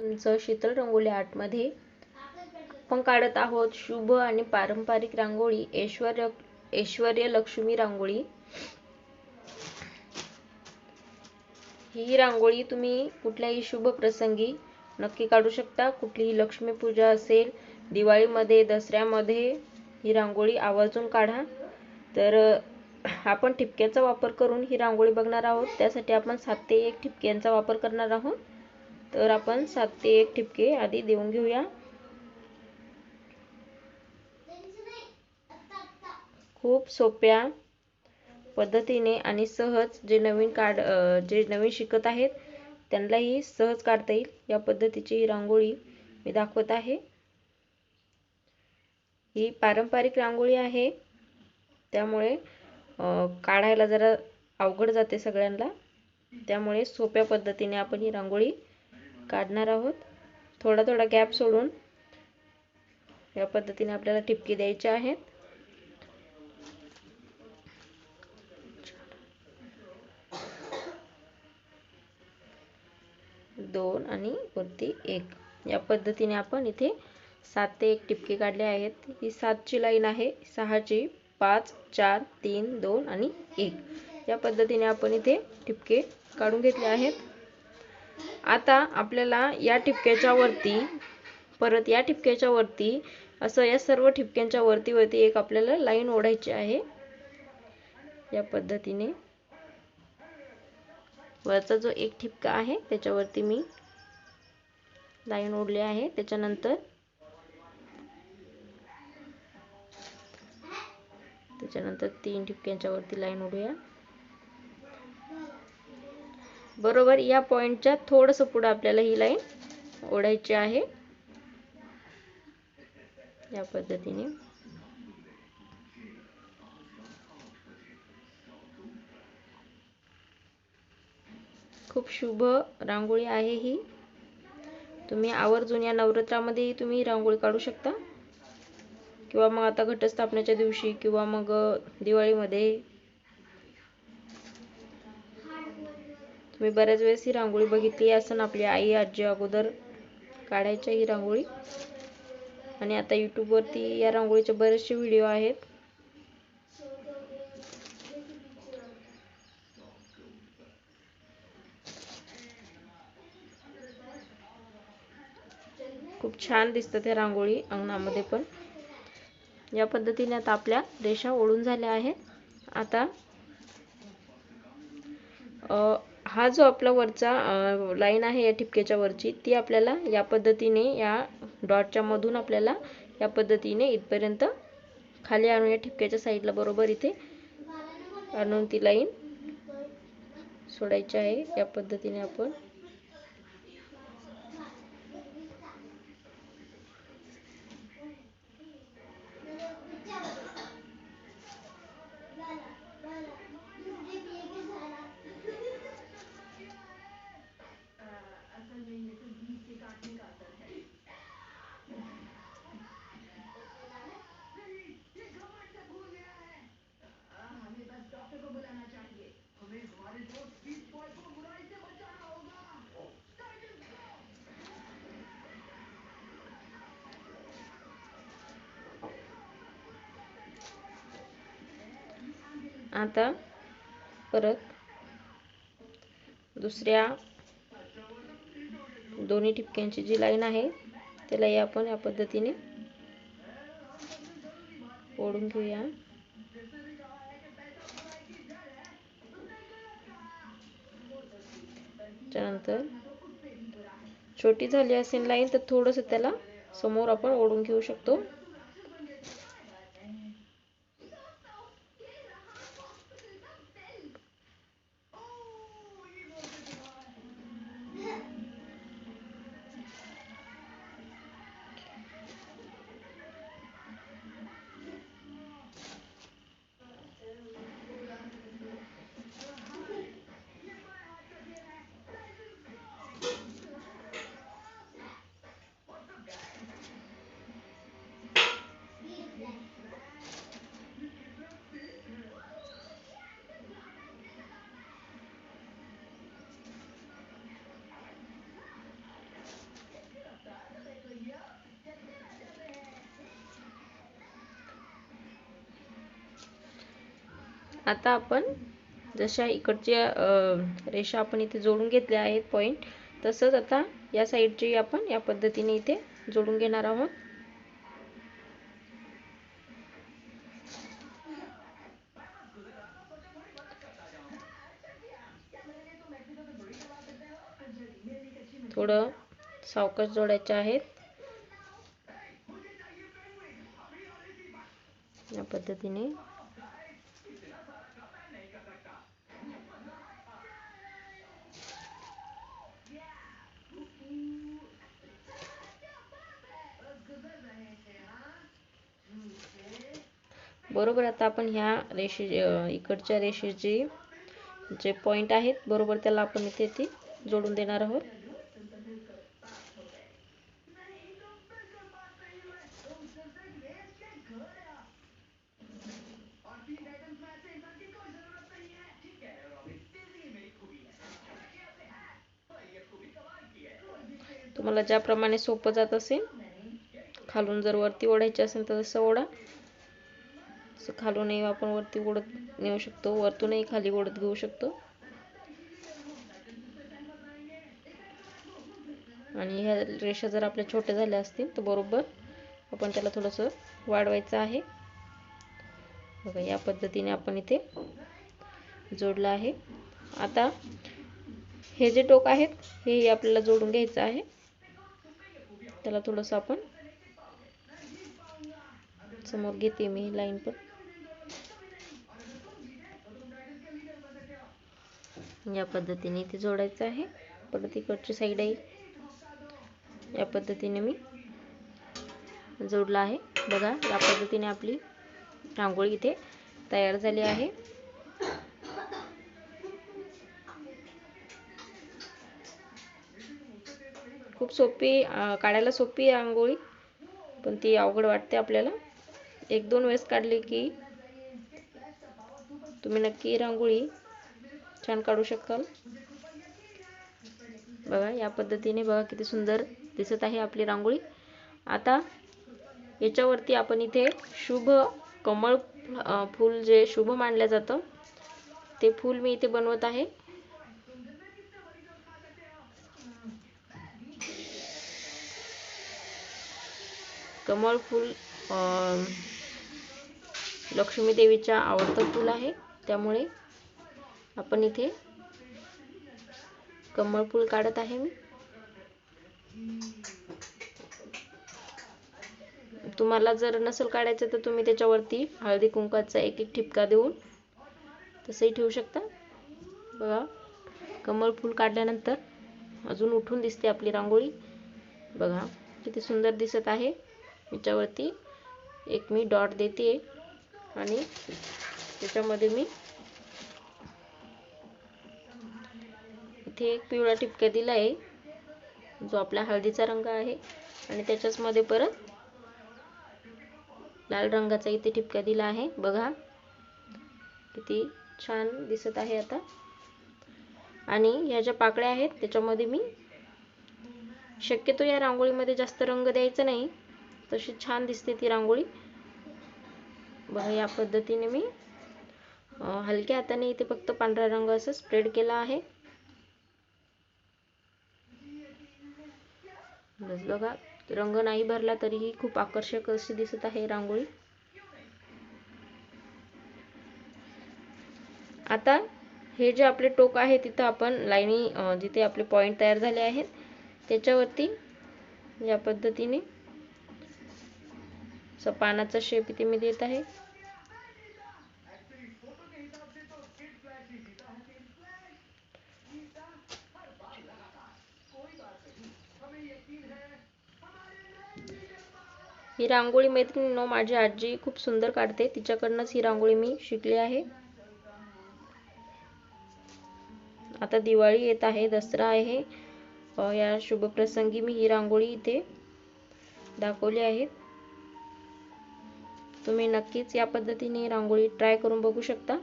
तुमचं शीतल रंगोली आर्टमध्ये आपण काढत आहोत शुभ आणि पारंपरिक रांगोळी ऐश्वर्य ऐश्वर्य लक्ष्मी रांगोळी. ही रांगोळी तुम्ही कुठल्याही शुभ प्रसंगी नक्की काढू शकता. कुठलीही लक्ष्मी पूजा असेल दिवाळीमध्ये दसऱ्यामध्ये ही रांगोळी आवर्जून काढा. तर आपण ठिपक्याचा वापर करून ही रांगोळी बघणार आहोत. त्यासाठी आपण सात ते एक ठिपक्यांचा वापर करणार आहोत. तर आपण सात ते एक ठिपके आधी देऊन घेऊया. खूप सोप्या पद्धतीने आणि सहज जे नवीन काढ जे नवीन शिकत आहेत त्यांनाही सहज काढता येईल. या पद्धतीची ही रांगोळी मी दाखवत आहे. ही पारंपरिक रांगोळी आहे. त्यामुळे काढायला जरा अवघड जाते सगळ्यांना. त्यामुळे सोप्या पद्धतीने आपण ही रांगोळी काढणार आहोत. थोडा थोडा गॅप सोडून या पद्धतीने आपल्याला टिपकी द्यायचे आहेत. दोन आणि वरती एक. या पद्धतीने आपण इथे सात ते एक टिपके काढले आहेत. ही सातची लाईन आहे. सहाची पाच चार तीन दोन आणि एक. या पद्धतीने आपण इथे टिपके काढून घेतले आहेत. आता आपल्याला या ठिपक्याच्या वरती परत या ठिपक्याच्या वरती असं या सर्व ठिपक्यांच्या वरती वरती एक आपल्याला लाईन ओढायची आहे. या पद्धतीने. वरचा जो एक ठिपका आहे त्याच्यावरती मी लाईन ओढली आहे. त्याच्यानंतर त्याच्यानंतर तीन ठिपक्यांच्या वरती लाईन ओढूया. बरोबर या पॉईंटच्या थोडंसं पुढं आपल्याला ही लाईन ओढायची आहे. या पद्धतीने. खूप शुभ रांगोळी आहे ही. तुम्ही आवर्जून या नवरात्रामध्ये तुम्ही रांगोळी काढू शकता. किंवा मग आता घटस्थापनेच्या दिवशी किंवा मग दिवाळीमध्ये मी बऱ्याच वेळेस ही रांगोळी बघितली असं आपली आई आजी अगोदर काढायच्या ही रांगोळी. आणि आता यूट्यूबवरती या रांगोळीचे बरेचसे व्हिडिओ आहेत. खूप छान दिसतं त्या रांगोळी अंगणामध्ये पण. या पद्धतीने आता आपल्या रेषा ओढून झाल्या आहेत. आता हा जो आपला वरचा लाईन आहे या ठिपक्याच्या वरची ती आपल्याला या पद्धतीने या डॉटच्या मधून आपल्याला या पद्धतीने इथपर्यंत खाली आणून या ठिपक्याच्या साईडला बरोबर इथे आणून ती लाईन सोडायची आहे. या पद्धतीने आपण आता परत दुसऱ्या दोन्ही ठिपक्यांची जी लाईन आहे त्यालाही आपण या पद्धतीने ओढून घेऊया. त्यानंतर छोटी झाली असेल लाईन तर थोडंसं त्याला समोर आपण ओढून घेऊ शकतो. आता आपण जशा इकडच्या अं, रेषा आपण इथे जोडून घेतल्या आहेत पॉईंट तसंच आता या साईडची आपण या पद्धतीने इथे जोडून घेणार आहोत. थोडं सावकाश जोडायचे आहेत. या पद्धतीने बरोबर आता आपण ह्या रेषे इकडच्या रेषेची जे पॉइंट आहेत बरोबर त्याला आपण इथे ती जोडून देणार आहोत. तुम्हाला ज्याप्रमाणे सोपं जात असेल खालून जर वरती ओढायचे असेल तर तसं ओढा. असं खालूनही आपण वरती ओढत नेऊ शकतो वरतूनही खाली ओढत घेऊ शकतो. आणि ह्या रेषा जर आपल्या छोट्या झाल्या असतील तर बरोबर आपण त्याला थोडंसं वाढवायचं आहे. बघा या पद्धतीने आपण इथे जोडलं आहे. आता हे जे टोक आहेत हे आपल्याला जोडून घ्यायचं आहे. त्याला थोडंसं आपण समोर घेते मी लाईन पण. या पद्धतीने इथे जोडायचं आहे. परत इकडची साईड आहे. या पद्धतीने मी जोडला आहे. बघा या पद्धतीने आपली रांगोळी इथे तयार झाली आहे. खूप सोपी काढायला सोपी आहे रांगोळी पण ती अवघड वाटते आपल्याला. एक दोन वेळेस काढली की तुम्ही नक्की रांगोळी छान काढू शकाल बघा या पद्धतीने बघा किती सुंदर दिसत आहे आपली रांगोळी. आता याच्यावरती आपण इथे शुभ कमळ फूल जे शुभ मानलं जातं ते फूल मी इथे बनवत आहे. कमळ फूल अं, लक्ष्मी देवीच्या आवडतं फूल आहे. त्यामुळे आपण इथे कमळ फूल काढत आहे मी. तुम्हाला जर नसेल काढायचं तर तुम्ही त्याच्यावरती हळदी कुंकाचा एक एक ठिपका देऊन तसंही ठेवू शकता. बघा कमळ फूल काढल्यानंतर अजून उठून दिसते आपली रांगोळी. बघा किती सुंदर दिसत आहे. याच्यावरती एक मी डॉट देते आणि त्याच्यामध्ये मी इथे एक पिवळा ठिपक्या दिला आहे. जो आपला हळदीचा रंग आहे. आणि त्याच्याच मध्ये परत लाल रंगाचा इथे ठिपक्या दिला आहे. बघा. किती छान दिसत आहे आता. आणि ह्या ज्या पाकळ्या आहेत त्याच्यामध्ये मी शक्यतो या रांगोळीमध्ये जास्त रंग द्यायचा नाही. तशी छान दिसते ती रांगोळी. बघा या पद्धतीने मी हलक्या हाताने इथे फक्त पांढरा रंग असं स्प्रेड केला आहे. बस बघा रंग नाही भरला तरीही खूप आकर्षक अशी दिसत आहे रांगोळी. आता हे जे आपले टोक आहे तिथं आपण लाईनी जिथे आपले पॉइंट तयार झाले आहेत त्याच्यावरती या पद्धतीने पानाचा शेप इथे मी देत आहे. ही रांगोळी मैत्रिणीनो माझी आजी खूप सुंदर काढते. तिच्याकडनंच ही रांगोळी मी शिकली आहे. आता दिवाळी येत आहे दसरा आहे. या शुभप्रसंगी मी ही रांगोळी इथे दाखवली आहे. तुम्ही नक्कीच या पद्धतीने रांगोळी ट्राय करून बघू शकता.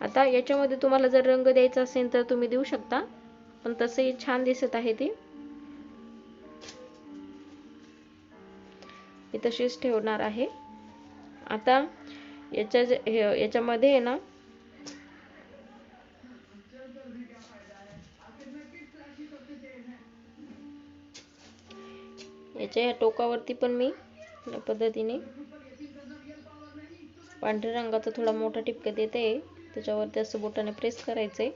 आता याच्यामध्ये तुम्हाला जर रंग द्यायचा असेल तर तुम्ही देऊ शकता. पण तसंही छान दिसत आहे ती. ही तशीच ठेवणार आहे. आता याच्या याच्यामध्ये आहे ना याच्या या टोकावरती पण मी या पद्धतीने पांढऱ्या रंगाचा थोडा मोठा टिपका देते. त्याच्यावरती असं बोटाने प्रेस करायचं आहे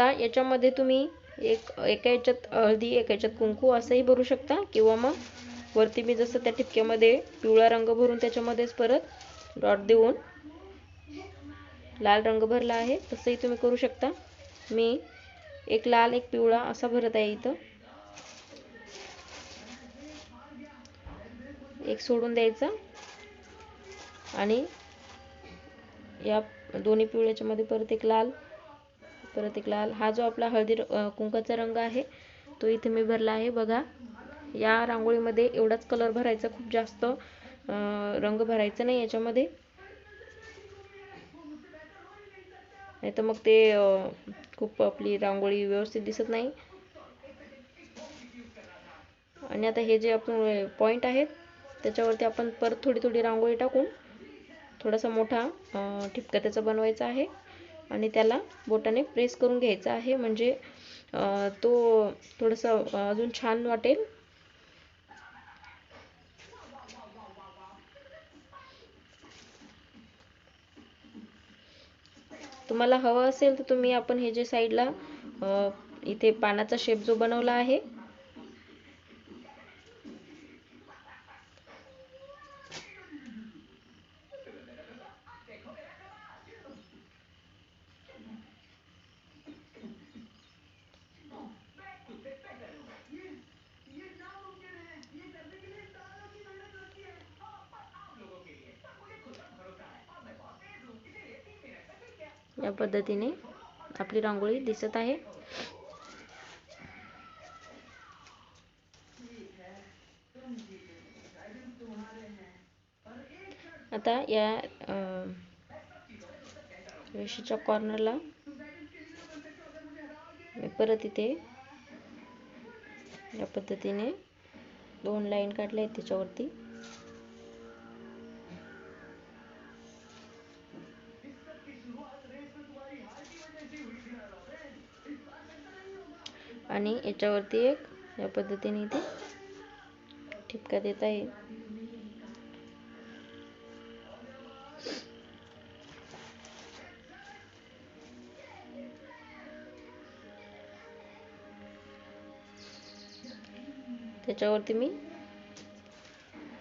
आता याच्यामध्ये तुम्ही एक एका याच्यात हळदी एका याच्यात कुंकू असंही भरू शकता. किंवा मग वरती मी जसं त्या ठिपक्यामध्ये पिवळा रंग भरून त्याच्यामध्येच परत डॉट देऊन लाल रंग भरला आहे. तसंही तुम्ही करू शकता. मी एक लाल एक पिवळा असा भरत आहे इथं. एक सोडून द्यायचा. आणि या दोन्ही पिवळ्याच्या मध्ये परत एक लाल परत एक लाल. हा जो आपला हळदी कुंकाचा रंग आहे तो इथे मी भरला आहे. बघा या रांगोळीमध्ये एवढाच कलर भरायचा खूप जास्त रंग भरायचा नाही याच्यामध्ये. नाही तर मग ते खूप आपली रांगोळी व्यवस्थित दिसत नाही. आणि आता हे जे आपण पॉइंट आहेत त्याच्यावरती आपण परत थोडी थोडी रांगोळी टाकून थोडासा मोठा ठिपका त्याचा बनवायचा आहे. आणि त्याला बोटाने प्रेस करून घ्यायचा आहे. म्हणजे तो थोडंसं अजून छान वाटेल. तुम्हाला हवं असेल तर तुम्ही आपण हे जे साईडला इथे पानाचा शेप जो बनवला आहे या पद्धतीने आपली रांगोळी दिसत आहे. आता या रेषेच्या कॉर्नरला मी परत इथे या पद्धतीने दोन लाईन काढल्या आहेत त्याच्यावरती. आणि याच्यावरती एक या पद्धतीने इथे ठिपका देत आहे. त्याच्यावरती मी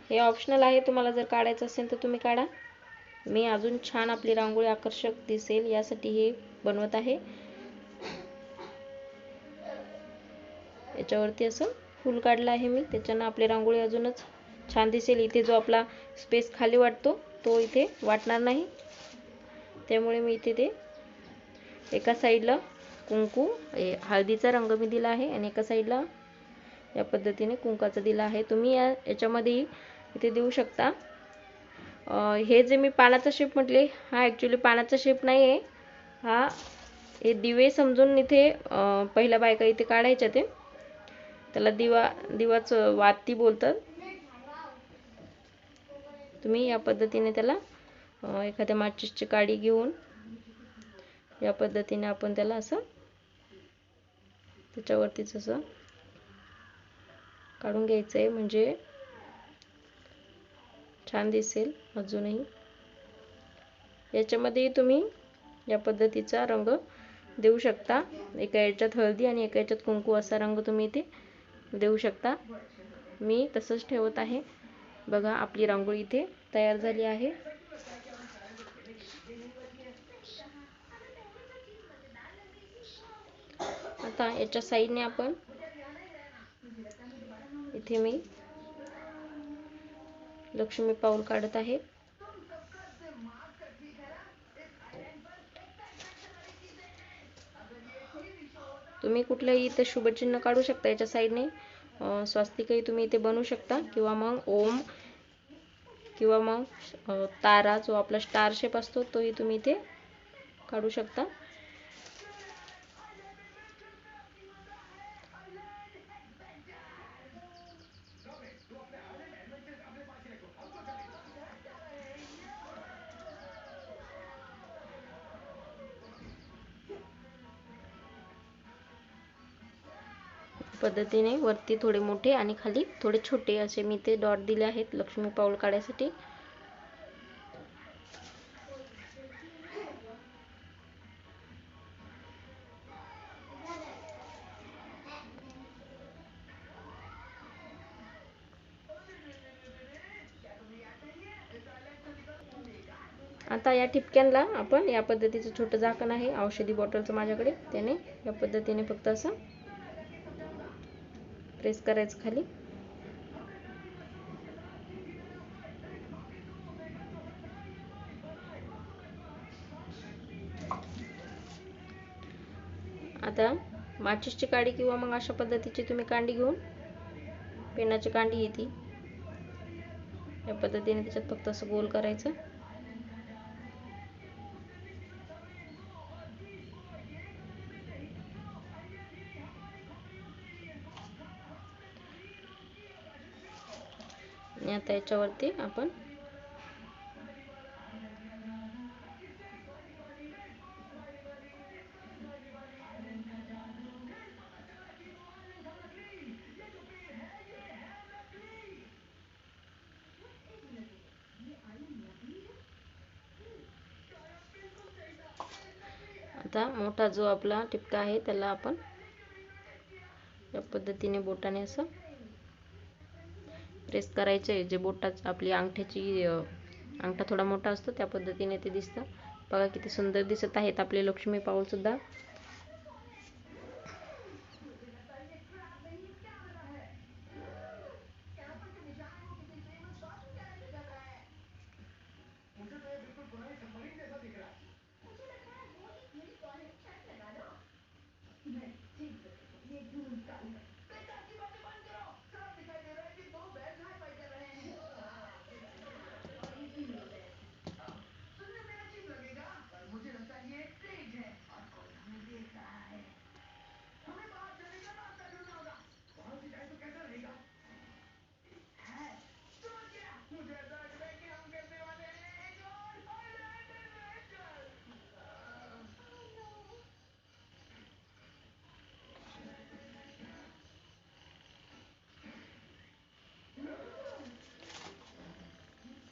हे ऑप्शनल आहे तुम्हाला जर काढायचं असेल तर तुम्ही काढा. मी अजून छान आपली रांगोळी आकर्षक दिसेल यासाठी हे बनवत आहे. याच्यावरती असं फूल काढलं आहे मी. त्याच्यानं आपली रांगोळी अजूनच छान दिसेल. इथे जो आपला स्पेस खाली वाटतो तो इथे वाटणार नाही. त्यामुळे मी इथे ते एका साईडला कुंकू ए, हळदीचा रंग मी दिला आहे आणि एका साईडला या पद्धतीने कुंकाचा दिला आहे. तुम्ही या याच्यामध्येही इथे देऊ शकता. हे जे मी पानाचा शेप म्हटले हा ॲक्च्युली पानाचा शेप नाही आहे. हा हे दिवे समजून इथे पहिल्या बायका इथे काढायच्या ते. त्याला दिवा दिवाच वाती बोलतात. तुम्ही या पद्धतीने त्याला एखाद्या माचीसची काडी घेऊन या पद्धतीने आपण त्याला असं त्याच्यावरतीच असं काढून घ्यायचं आहे म्हणजे छान दिसेल अजूनही. याच्यामध्ये तुम्ही या पद्धतीचा रंग देऊ शकता. एका याच्यात हळदी आणि एका याच्यात कुंकू असा रंग तुम्ही इथे देऊ शकता. मी तसंच ठेवत आहे. बघा आपली रांगोळी इथे तयार झाली आहे. आता याच्या साईडने आपण इथे मी लक्ष्मी पाऊल काढत आहे. तुम्ही कुठलंही इथे शुभचिन्ह काढू शकता याच्या साईडने अं, स्वास्तिकही तुम्ही इथे बनवू शकता. किंवा मग ओम किंवा मग तारा जो आपला स्टार शेप असतो तोही तुम्ही इथे काढू शकता. पद्धतीने वरती थोडे मोठे आणि खाली थोडे छोटे असे मी ते डॉट दिले आहेत लक्ष्मी पाऊल काढायसाठी. आता या ठिपक्यांना आपण या पद्धतीचं छोटं झाकण आहे. औषधी बॉटलचं माझ्याकडे. त्याने या पद्धतीने फक्त असं प्रेस करायचं खाली. आता माचीसची काडी किंवा मग अशा पद्धतीची तुम्ही कांडी घेऊन पेनाची कांडी येते. या पद्धतीने त्याच्यात फक्त असं गोल करायचं. आता याच्यावरती आपण आता मोठा जो आपला टिपका आहे त्याला आपण या पद्धतीने बोटाने असं प्रेस करायचे जे बोटात आपली अंगठ्याची अंगठा थोडा मोठा असतो, त्या पद्धतीने ते दिसतं. बघा सुंदर दिसत आहेत आपले लक्ष्मी पाऊल सुद्धा.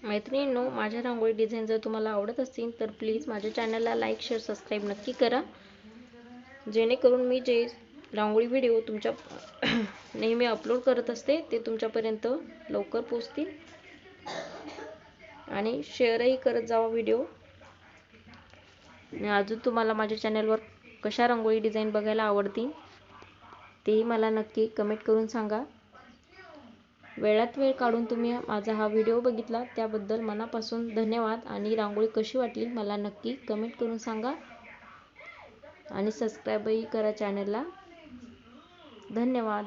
मैत्रिणींनो माझ्या रांगोळी डिझाईन जर तुम्हाला आवडत असतील तर प्लीज माझ्या चॅनलला लाईक शेअर सबस्क्राईब नक्की करा. जेणेकरून मी जे रांगोळी व्हिडिओ तुमच्या नेहमी अपलोड करत असते ते तुमच्यापर्यंत लवकर पोचतील आणि शेअरही करत जावा व्हिडिओ आणि अजून तुम्हाला माझ्या चॅनलवर कशा रांगोळी डिझाईन बघायला आवडतील तेही मला नक्की कमेंट करून सांगा. वेळात वेळ काढून तुम्ही माझा हा व्हिडिओ बघितला त्याबद्दल मनापासून धन्यवाद. आणि रांगोळी कशी वाटली मला नक्की कमेंट करून सांगा. आणि सबस्क्राईबही करा चॅनलला धन्यवाद.